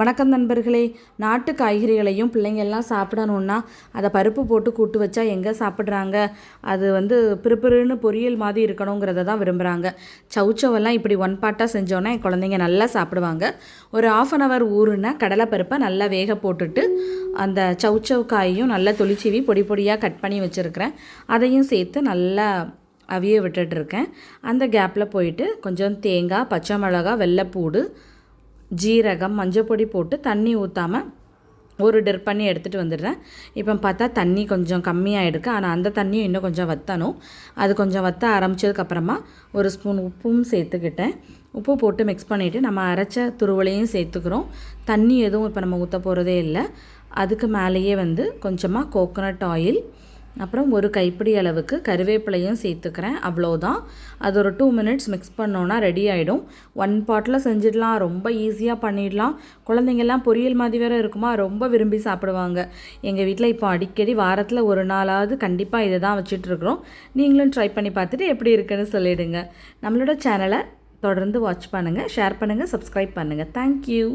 வணக்கம் நண்பர்களே. நாட்டு காய்கறிகளையும் பிள்ளைங்கள்லாம் சாப்பிடணுன்னா அதை பருப்பு போட்டு கூட்டு வச்சா எங்கே சாப்பிட்றாங்க? அது வந்து பிறுபிறுன்னு பொரியல் மாதிரி இருக்கணுங்கிறத தான் விரும்புகிறாங்க சவுச்சவெல்லாம் இப்படி ஒன் பாட்டாக செஞ்சோன்னா என் குழந்தைங்க நல்லா சாப்பிடுவாங்க. ஒரு ஆஃப் அன் ஹவர் ஊறுனா கடலைப்பருப்பை நல்லா வேக போட்டுட்டு அந்த சவுச்சவ் காயையும் நல்லா தொளிச்சிவி பொடி பொடியாக கட் பண்ணி வச்சுருக்கிறேன். அதையும் சேர்த்து நல்லா அவிய விட்டுட்ருக்கேன் அந்த கேப்பில் போயிட்டு கொஞ்சம் தேங்காய் பச்சை மிளகா வெள்ளைப்பூடு ஜீரகம் மஞ்சப்பொடி போட்டு தண்ணி ஊற்றாமல் ஒரு டிர் பண்ணி எடுத்துகிட்டு வந்துடுறேன். இப்போ பார்த்தா தண்ணி கொஞ்சம் கம்மியாக இருக்குது ஆனால் அந்த தண்ணியும் இன்னும் கொஞ்சம் வற்றணும் அது கொஞ்சம் வற்ற ஆரம்பித்ததுக்கப்புறமா ஒரு ஸ்பூன் உப்பும் சேர்த்துக்கிட்டேன். உப்பு போட்டு மிக்ஸ் பண்ணிவிட்டு நம்ம அரைச்ச துருவலையும் சேர்த்துக்கிறோம். தண்ணி எதுவும் இப்போ நம்ம ஊற்ற போகிறதே இல்லை. அதுக்கு மேலேயே வந்து கொஞ்சமாக கோகோனட் ஆயில் அப்புறம் ஒரு கைப்பிடி அளவுக்கு கருவேப்பிலையும் சேர்த்துக்கிறேன் அவ்வளோதான். அது ஒரு டூ மினிட்ஸ் மிக்ஸ் பண்ணோன்னா ரெடி ஆகிடும் ஒன் பாட்டில் செஞ்சிடலாம் ரொம்ப ஈஸியாக பண்ணிடலாம். குழந்தைங்கள்லாம் பொரியல் மாதிரி வேறு இருக்குமா? ரொம்ப விரும்பி சாப்பிடுவாங்க. எங்கள் வீட்டில் இப்போ அடிக்கடி வாரத்தில் ஒரு நாளாவது கண்டிப்பாக இதை தான் வச்சிட்ருக்குறோம் நீங்களும் ட்ரை பண்ணி பார்த்துட்டு எப்படி இருக்குன்னு சொல்லிவிடுங்க நம்மளோட சேனலை தொடர்ந்து வாட்ச் பண்ணுங்கள் ஷேர் பண்ணுங்கள் சப்ஸ்கிரைப் பண்ணுங்கள் தேங்க்யூ